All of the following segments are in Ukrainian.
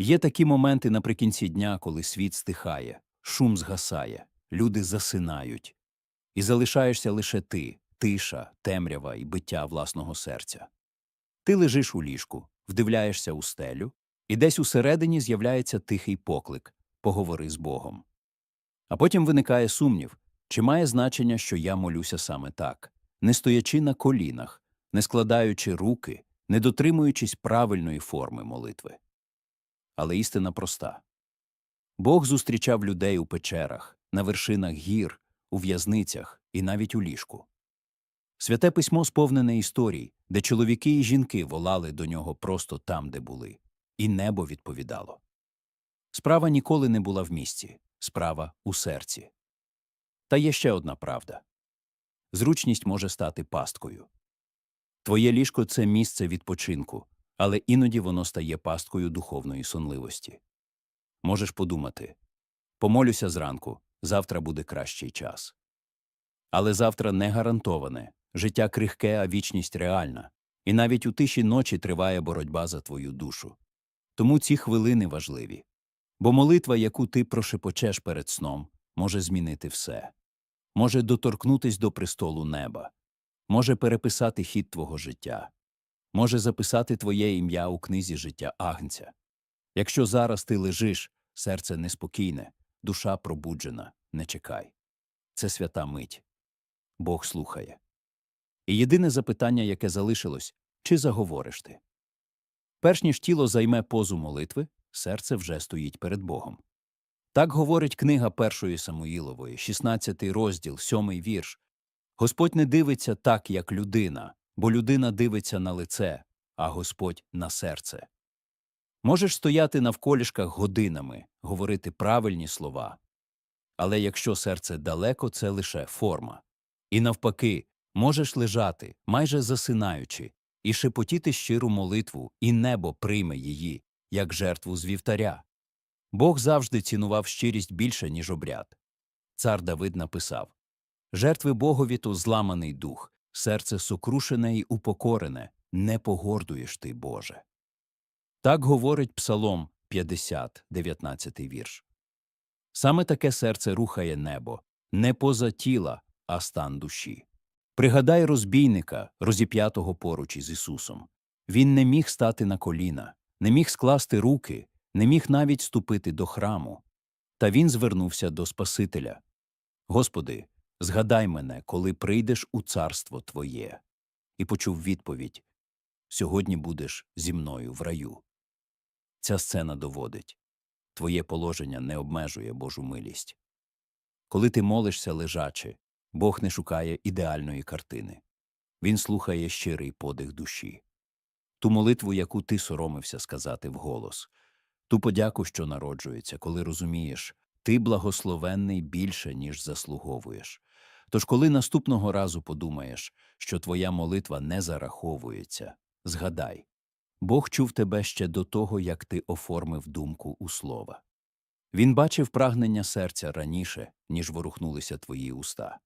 Є такі моменти наприкінці дня, коли світ стихає, шум згасає, люди засинають, і залишаєшся лише ти, тиша, темрява і биття власного серця. Ти лежиш у ліжку, вдивляєшся у стелю, і десь усередині з'являється тихий поклик поговори з Богом. А потім виникає сумнів, чи має значення, що я молюся саме так, не стоячи на колінах, не складаючи руки, не дотримуючись правильної форми молитви. Але істина проста. Бог зустрічав людей у печерах, на вершинах гір, у в'язницях і навіть у ліжку. Святе письмо сповнене історій, де чоловіки і жінки волали до нього просто там, де були, і небо відповідало. Справа ніколи не була в місті, справа у серці. Та є ще одна правда зручність може стати пасткою. Твоє ліжко це місце відпочинку, але іноді воно стає пасткою духовної сонливості. Можеш подумати помолюся зранку, завтра буде кращий час. Але завтра не гарантоване, життя крихке, а вічність реальна, і навіть у тиші ночі триває боротьба за твою душу. Тому ці хвилини важливі. Бо молитва, яку ти прошепочеш перед сном, може змінити все, може доторкнутись до престолу неба, може переписати хід твого життя, може записати твоє ім'я у книзі життя Агнця. Якщо зараз ти лежиш, серце неспокійне, душа пробуджена, не чекай. Це свята мить. Бог слухає. І єдине запитання, яке залишилось чи заговориш ти? Перш ніж тіло займе позу молитви, серце вже стоїть перед Богом. Так говорить книга першої Самуїлової, 16 розділ, 7 вірш. Господь не дивиться так, як людина, бо людина дивиться на лице, а Господь на серце. Можеш стояти навколішках годинами, говорити правильні слова. Але якщо серце далеко, це лише форма. І навпаки, можеш лежати, майже засинаючи, і шепотіти щиру молитву, і небо прийме її, як жертву з вівтаря. Бог завжди цінував щирість більше, ніж обряд. Цар Давид написав Жертви Богові то зламаний дух, серце сокрушене й упокорене, не погордуєш ти, Боже. Так говорить Псалом 50, 19 вірш. Саме таке серце рухає небо, не поза тіла, а стан душі. Пригадай розбійника, розіп'ятого поруч із Ісусом. Він не міг стати на коліна, не міг скласти руки, не міг навіть ступити до храму. Та він звернувся до Спасителя. Господи, згадай мене, коли прийдеш у царство Твоє. І почув відповідь Сьогодні будеш зі мною в раю. Ця сцена доводить Твоє положення не обмежує Божу милість. Коли ти молишся лежачи, Бог не шукає ідеальної картини. Він слухає щирий подих душі. Ту молитву, яку ти соромився сказати вголос, ту подяку, що народжується, коли розумієш, ти благословенний більше, ніж заслуговуєш. Тож, коли наступного разу подумаєш, що твоя молитва не зараховується, згадай Бог чув тебе ще до того, як ти оформив думку у слова. Він бачив прагнення серця раніше, ніж ворухнулися твої уста.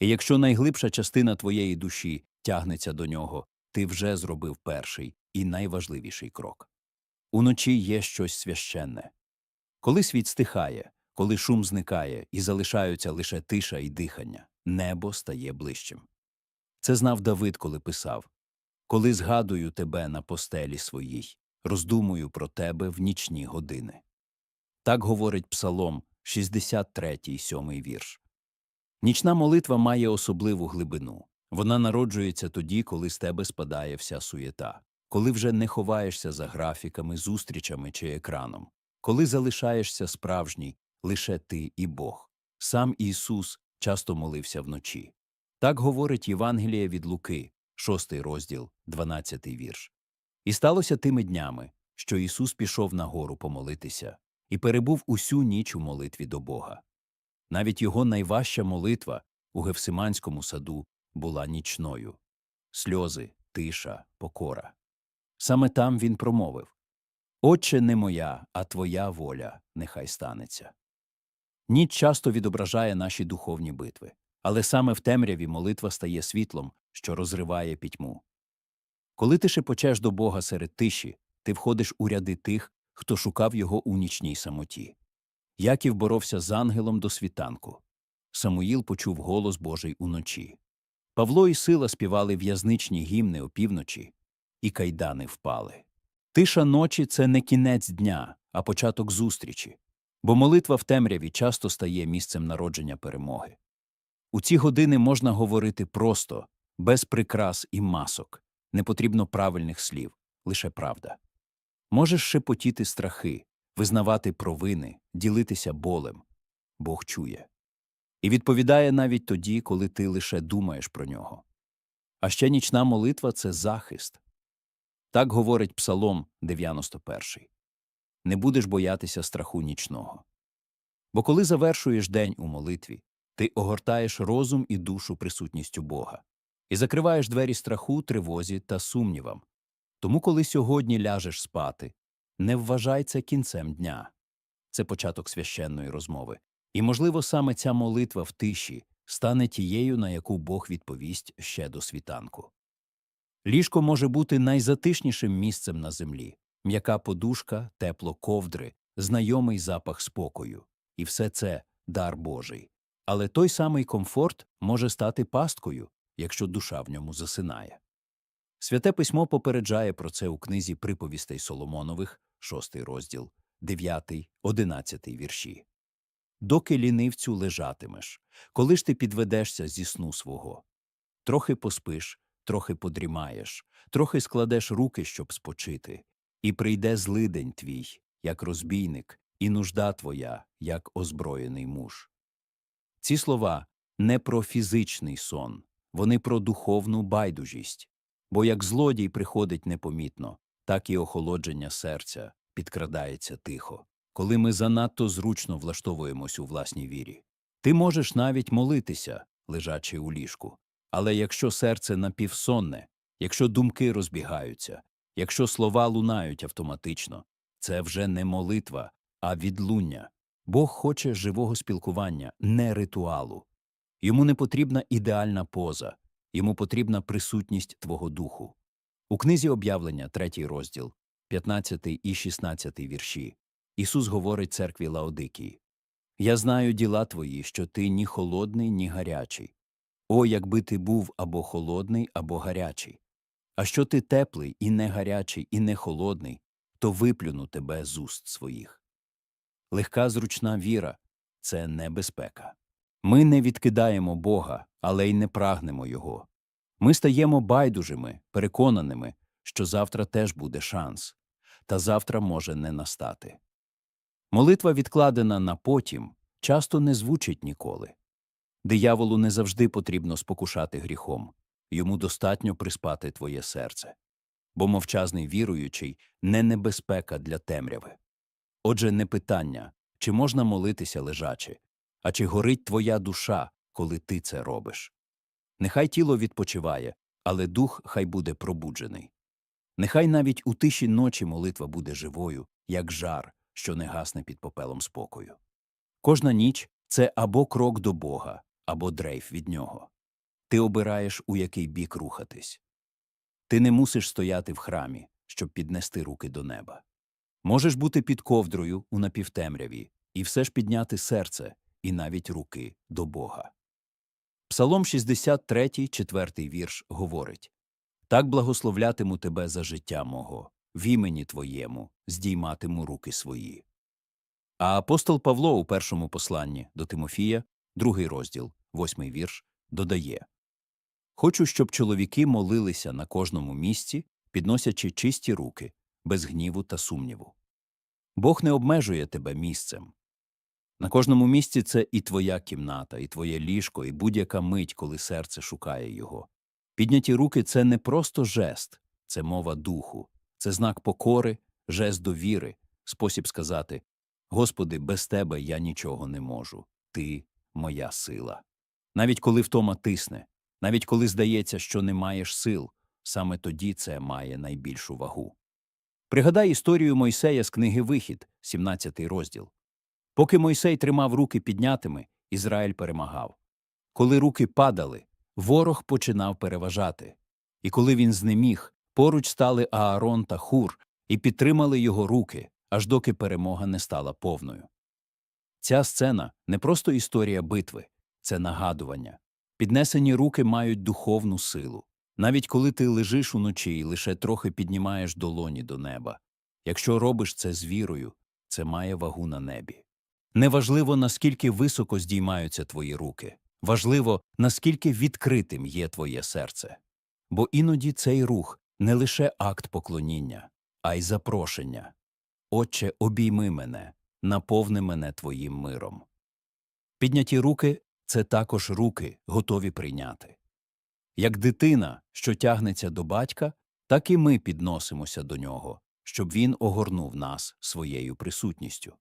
І якщо найглибша частина твоєї душі тягнеться до нього, ти вже зробив перший і найважливіший крок. Уночі є щось священне. Коли світ стихає, коли шум зникає і залишаються лише тиша і дихання, небо стає ближчим. Це знав Давид, коли писав Коли згадую тебе на постелі своїй, роздумую про тебе в нічні години. Так говорить Псалом, 63, 7 вірш. Нічна молитва має особливу глибину. Вона народжується тоді, коли з тебе спадає вся суєта, коли вже не ховаєшся за графіками, зустрічами чи екраном, коли залишаєшся справжній лише ти і Бог. Сам Ісус часто молився вночі. Так говорить Євангеліє від Луки, 6 розділ, 12 вірш. І сталося тими днями, що Ісус пішов на гору помолитися і перебув усю ніч у молитві до Бога. Навіть його найважча молитва у Гевсиманському саду була нічною сльози, тиша, покора. Саме там він промовив Отче не моя, а твоя воля нехай станеться. Ніч часто відображає наші духовні битви, але саме в темряві молитва стає світлом, що розриває пітьму. Коли ти шепочеш до Бога серед тиші, ти входиш у ряди тих, хто шукав його у нічній самоті. Яків боровся з ангелом до світанку. Самуїл почув голос Божий уночі. Павло і сила співали в'язничні гімни опівночі, і кайдани впали. Тиша ночі це не кінець дня, а початок зустрічі, бо молитва в темряві часто стає місцем народження перемоги. У ці години можна говорити просто, без прикрас і масок, не потрібно правильних слів, лише правда. Можеш шепотіти страхи, визнавати провини, ділитися болем. Бог чує. І відповідає навіть тоді, коли ти лише думаєш про нього. А ще нічна молитва це захист. Так говорить Псалом 91. Не будеш боятися страху нічного. Бо коли завершуєш день у молитві, ти огортаєш розум і душу присутністю Бога і закриваєш двері страху, тривозі та сумнівам. Тому, коли сьогодні ляжеш спати, не вважай це кінцем дня. Це початок священної розмови. І, можливо, саме ця молитва в тиші стане тією, на яку Бог відповість ще до світанку. Ліжко може бути найзатишнішим місцем на землі м'яка подушка, тепло ковдри, знайомий запах спокою. І все це дар Божий. Але той самий комфорт може стати пасткою, якщо душа в ньому засинає. Святе письмо попереджає про це у книзі приповістей Соломонових, 6 розділ, 9, 11 вірші. Доки лінивцю лежатимеш, коли ж ти підведешся зі сну свого. Трохи поспиш, трохи подрімаєш, трохи складеш руки, щоб спочити, і прийде злидень твій, як розбійник, і нужда твоя, як озброєний муж. Ці слова не про фізичний сон, вони про духовну байдужість. Бо як злодій приходить непомітно, так і охолодження серця підкрадається тихо, коли ми занадто зручно влаштовуємось у власній вірі. Ти можеш навіть молитися, лежачи у ліжку, але якщо серце напівсонне, якщо думки розбігаються, якщо слова лунають автоматично, це вже не молитва, а відлуння. Бог хоче живого спілкування, не ритуалу. Йому не потрібна ідеальна поза, йому потрібна присутність Твого духу. У книзі об'явлення, третій розділ, 15 і 16 вірші, Ісус говорить церкві Лаодикії Я знаю діла твої, що ти ні холодний, ні гарячий. О, якби ти був або холодний, або гарячий. А що ти теплий, і не гарячий, і не холодний, то виплюну тебе з уст своїх. Легка зручна віра це небезпека. Ми не відкидаємо Бога, але й не прагнемо Його. Ми стаємо байдужими, переконаними, що завтра теж буде шанс, та завтра може не настати. Молитва, відкладена на потім, часто не звучить ніколи. Дияволу не завжди потрібно спокушати гріхом, йому достатньо приспати твоє серце. Бо мовчазний віруючий не небезпека для темряви. Отже, не питання, чи можна молитися лежачи, а чи горить твоя душа, коли ти це робиш. Нехай тіло відпочиває, але дух хай буде пробуджений. Нехай навіть у тиші ночі молитва буде живою, як жар, що не гасне під попелом спокою. Кожна ніч це або крок до Бога, або дрейф від нього. Ти обираєш, у який бік рухатись. Ти не мусиш стояти в храмі, щоб піднести руки до неба. Можеш бути під ковдрою у напівтемряві і все ж підняти серце і навіть руки до Бога. Псалом 63, 4 вірш говорить Так благословлятиму тебе за життя мого, в імені твоєму здійматиму руки свої. А апостол Павло у першому посланні до Тимофія, другий розділ, восьмий вірш, додає Хочу, щоб чоловіки молилися на кожному місці, підносячи чисті руки, без гніву та сумніву. Бог не обмежує тебе місцем. На кожному місці це і твоя кімната, і твоє ліжко, і будь-яка мить, коли серце шукає його. Підняті руки це не просто жест, це мова духу, це знак покори, жест довіри, спосіб сказати Господи, без тебе я нічого не можу, ти моя сила. Навіть коли втома тисне, навіть коли здається, що не маєш сил, саме тоді це має найбільшу вагу. Пригадай історію Мойсея з книги Вихід, 17 розділ. Поки Мойсей тримав руки піднятими, Ізраїль перемагав. Коли руки падали, ворог починав переважати. І коли він знеміг, поруч стали Аарон та Хур і підтримали його руки, аж доки перемога не стала повною. Ця сцена не просто історія битви, це нагадування. Піднесені руки мають духовну силу. Навіть коли ти лежиш уночі і лише трохи піднімаєш долоні до неба. Якщо робиш це з вірою, це має вагу на небі. Неважливо, наскільки високо здіймаються твої руки, важливо, наскільки відкритим є твоє серце. Бо іноді цей рух не лише акт поклоніння, а й запрошення. Отче, обійми мене, наповни мене твоїм миром. Підняті руки це також руки, готові прийняти. Як дитина, що тягнеться до батька, так і ми підносимося до нього, щоб він огорнув нас своєю присутністю.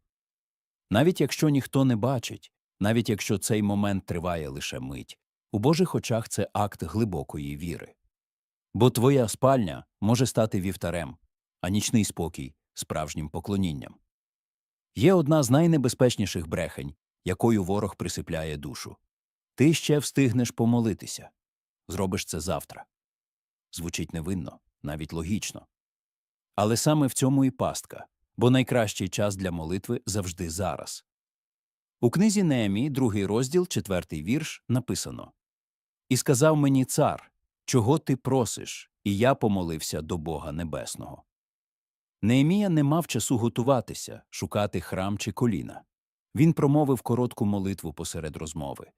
Навіть якщо ніхто не бачить, навіть якщо цей момент триває лише мить, у Божих очах це акт глибокої віри. Бо твоя спальня може стати вівтарем, а нічний спокій справжнім поклонінням. Є одна з найнебезпечніших брехень, якою ворог присипляє душу. Ти ще встигнеш помолитися. Зробиш це завтра. Звучить невинно, навіть логічно. Але саме в цьому і пастка, бо найкращий час для молитви завжди зараз. У книзі Неемії, другий розділ, четвертий вірш, написано І сказав мені цар, чого ти просиш, і я помолився до Бога Небесного. Неемія не мав часу готуватися, шукати храм чи коліна. Він промовив коротку молитву посеред розмови.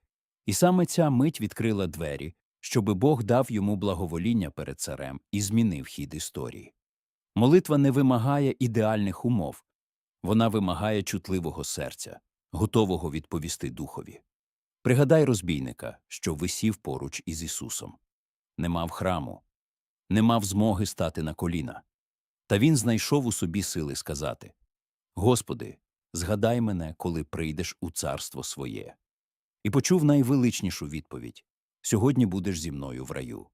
І саме ця мить відкрила двері, щоби Бог дав йому благовоління перед царем і змінив хід історії. Молитва не вимагає ідеальних умов, вона вимагає чутливого серця, готового відповісти Духові. Пригадай розбійника, що висів поруч із Ісусом. Не мав храму, не мав змоги стати на коліна. Та він знайшов у собі сили сказати Господи, згадай мене, коли прийдеш у царство своє. І почув найвеличнішу відповідь Сьогодні будеш зі мною в раю.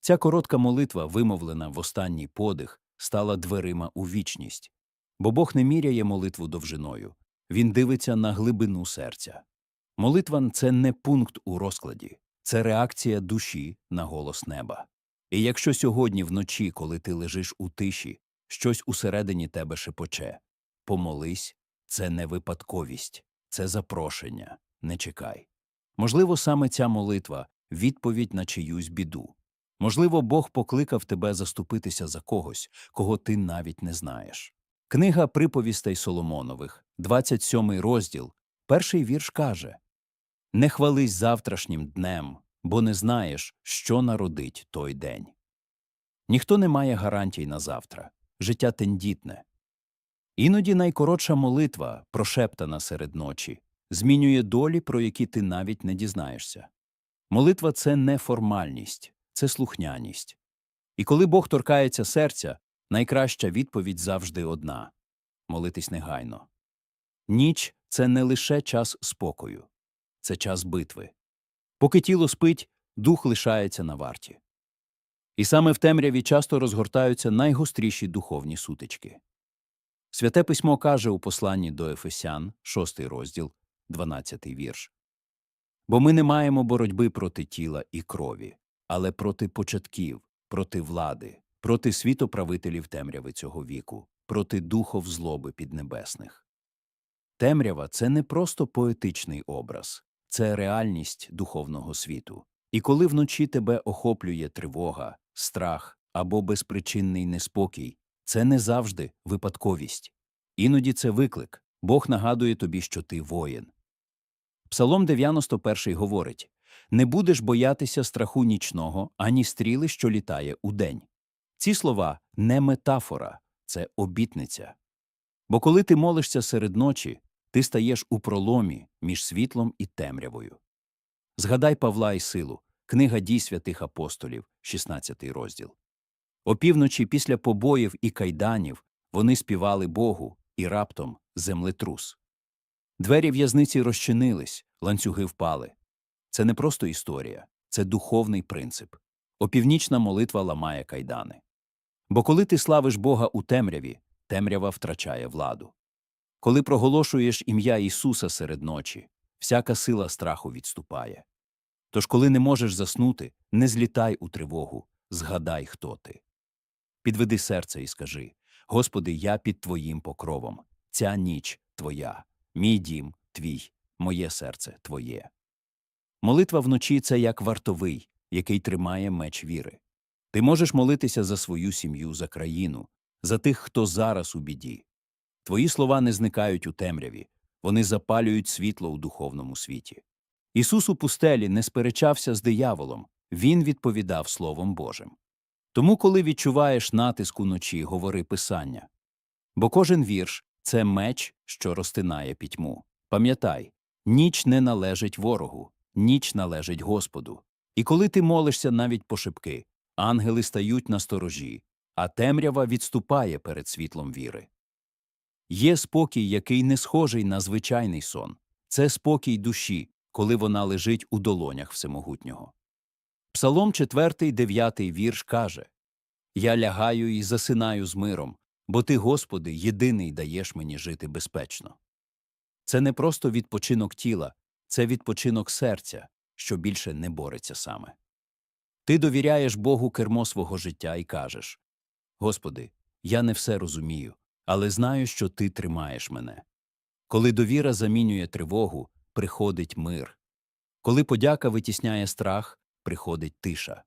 Ця коротка молитва, вимовлена в останній подих, стала дверима у вічність. Бо Бог не міряє молитву довжиною, він дивиться на глибину серця. Молитва це не пункт у розкладі, це реакція душі на голос неба. І якщо сьогодні вночі, коли ти лежиш у тиші, щось усередині тебе шепоче, помолись, це не випадковість, це запрошення, не чекай. Можливо, саме ця молитва відповідь на чиюсь біду. Можливо, Бог покликав тебе заступитися за когось, кого ти навіть не знаєш. Книга приповістей Соломонових, 27 розділ, перший вірш каже Не хвались завтрашнім днем, бо не знаєш, що народить той день. Ніхто не має гарантій на завтра, життя тендітне. Іноді найкоротша молитва, прошептана серед ночі, змінює долі, про які ти навіть не дізнаєшся. Молитва це не формальність, це слухняність. І коли Бог торкається серця, найкраща відповідь завжди одна молитись негайно. Ніч це не лише час спокою, це час битви. Поки тіло спить, дух лишається на варті. І саме в темряві часто розгортаються найгостріші духовні сутички. Святе письмо каже у посланні до Ефесян, 6 розділ, 12 вірш. Бо ми не маємо боротьби проти тіла і крові, але проти початків, проти влади, проти світоправителів темряви цього віку, проти духов злоби піднебесних. Темрява це не просто поетичний образ, це реальність духовного світу. І коли вночі тебе охоплює тривога, страх або безпричинний неспокій, це не завжди випадковість. Іноді це виклик. Бог нагадує тобі, що ти воїн. Псалом 91 говорить Не будеш боятися страху нічного, ані стріли, що літає удень. Ці слова не метафора, це обітниця. Бо коли ти молишся серед ночі, ти стаєш у проломі між світлом і темрявою. Згадай Павла і силу, книга дій святих апостолів, 16 розділ. Опівночі після побоїв і кайданів вони співали Богу, і раптом землетрус. Двері в'язниці розчинились, ланцюги впали. Це не просто історія, це духовний принцип. Опівнічна молитва ламає кайдани. Бо коли ти славиш Бога у темряві, темрява втрачає владу. Коли проголошуєш ім'я Ісуса серед ночі, всяка сила страху відступає. Тож, коли не можеш заснути, не злітай у тривогу, згадай, хто ти. Підведи серце і скажи Господи, я під Твоїм покровом. Ця ніч Твоя, мій дім Твій, моє серце Твоє. Молитва вночі це як вартовий, який тримає меч віри. Ти можеш молитися за свою сім'ю, за країну, за тих, хто зараз у біді. Твої слова не зникають у темряві, вони запалюють світло у духовному світі. Ісус у пустелі не сперечався з дияволом, Він відповідав Словом Божим. Тому, коли відчуваєш натиск уночі, говори Писання. Бо кожен вірш це меч, що розтинає пітьму. Пам'ятай, ніч не належить ворогу, ніч належить Господу. І коли ти молишся навіть пошепки, ангели стають на сторожі, а темрява відступає перед світлом віри. Є спокій, який не схожий на звичайний сон. Це спокій душі, коли вона лежить у долонях Всемогутнього. Псалом 4, 9 вірш каже Я лягаю і засинаю з миром, бо ти, Господи, єдиний даєш мені жити безпечно. Це не просто відпочинок тіла, це відпочинок серця, що більше не бореться саме. Ти довіряєш Богу кермо свого життя і кажеш Господи, я не все розумію, але знаю, що Ти тримаєш мене. Коли довіра замінює тривогу, приходить мир. Коли подяка витісняє страх, приходить тиша.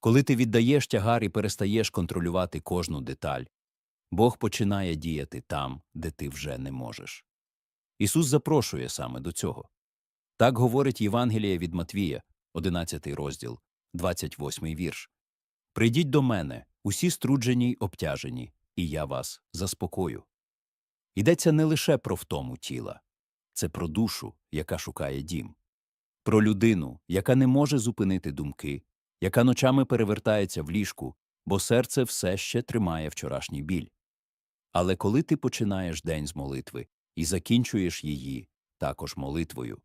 Коли ти віддаєш тягар і перестаєш контролювати кожну деталь, Бог починає діяти там, де ти вже не можеш. Ісус запрошує саме до цього. Так говорить Євангеліє від Матвія, 11 розділ, 28 вірш. Прийдіть до мене, усі струджені й обтяжені, і я вас заспокою. Йдеться не лише про втому тіла, це про душу, яка шукає дім, про людину, яка не може зупинити думки, яка ночами перевертається в ліжку, бо серце все ще тримає вчорашній біль. Але коли ти починаєш день з молитви і закінчуєш її також молитвою,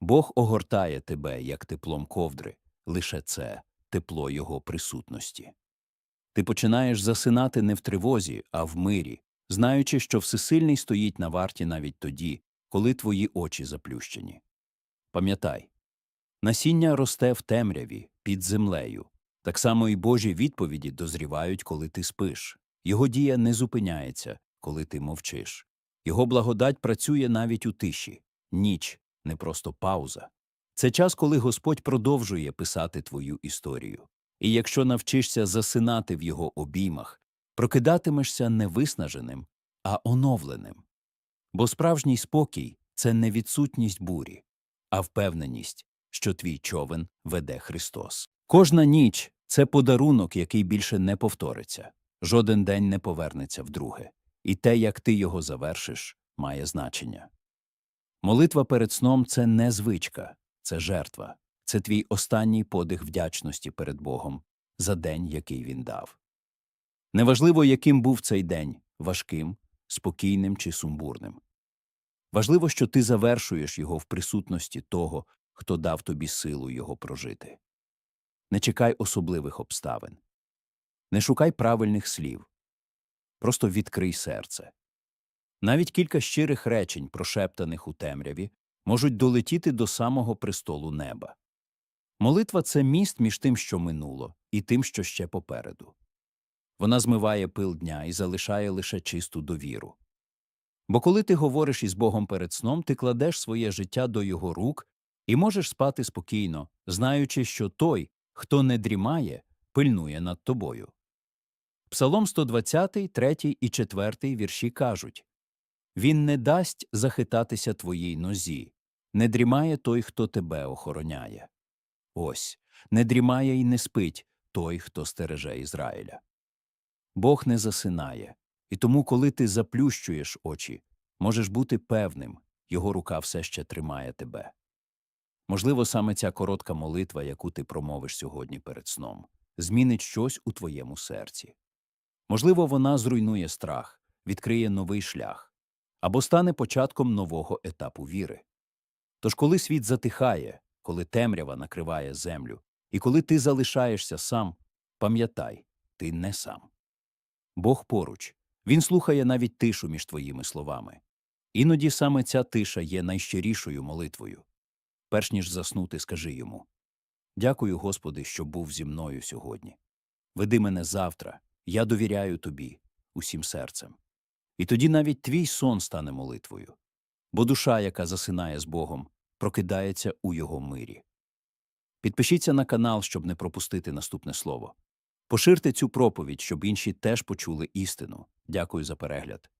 Бог огортає тебе, як теплом ковдри, лише це тепло Його присутності. Ти починаєш засинати не в тривозі, а в мирі, знаючи, що всесильний стоїть на варті навіть тоді, коли твої очі заплющені. Пам'ятай, насіння росте в темряві, під землею. Так само і Божі відповіді дозрівають, коли ти спиш. Його дія не зупиняється, коли ти мовчиш. Його благодать працює навіть у тиші. Ніч не просто пауза. Це час, коли Господь продовжує писати твою історію. І якщо навчишся засинати в його обіймах, прокидатимешся не виснаженим, а оновленим. Бо справжній спокій це не відсутність бурі, а впевненість, що твій човен веде Христос. Кожна ніч це подарунок, який більше не повториться, жоден день не повернеться вдруге, і те, як ти його завершиш, має значення. Молитва перед сном це не звичка, це жертва, це твій останній подих вдячності перед Богом за день, який він дав. Неважливо, яким був цей день важким, спокійним чи сумбурним. Важливо, що ти завершуєш його в присутності того, хто дав тобі силу його прожити. Не чекай особливих обставин, не шукай правильних слів, просто відкрий серце. Навіть кілька щирих речень, прошептаних у темряві, можуть долетіти до самого престолу неба. Молитва це міст між тим, що минуло, і тим, що ще попереду. Вона змиває пил дня і залишає лише чисту довіру. Бо коли ти говориш із Богом перед сном, ти кладеш своє життя до його рук і можеш спати спокійно, знаючи, що той, хто не дрімає, пильнує над тобою. Псалом 120, 3 і 4 вірші кажуть Він не дасть захитатися твоїй нозі, не дрімає той, хто тебе охороняє. Ось, не дрімає і не спить той, хто стереже Ізраїля. Бог не засинає, і тому, коли ти заплющуєш очі, можеш бути певним, його рука все ще тримає тебе. Можливо, саме ця коротка молитва, яку ти промовиш сьогодні перед сном, змінить щось у твоєму серці. Можливо, вона зруйнує страх, відкриє новий шлях або стане початком нового етапу віри. Тож, коли світ затихає, коли темрява накриває землю, і коли ти залишаєшся сам, пам'ятай, ти не сам. Бог поруч, він слухає навіть тишу між твоїми словами. Іноді саме ця тиша є найщирішою молитвою. Перш ніж заснути, скажи йому Дякую, Господи, що був зі мною сьогодні. Веди мене завтра, я довіряю тобі. усім серцем. І тоді навіть твій сон стане молитвою, бо душа, яка засинає з Богом, прокидається у його мирі. Підпишіться на канал, щоб не пропустити наступне слово. Поширте цю проповідь, щоб інші теж почули істину. Дякую за перегляд.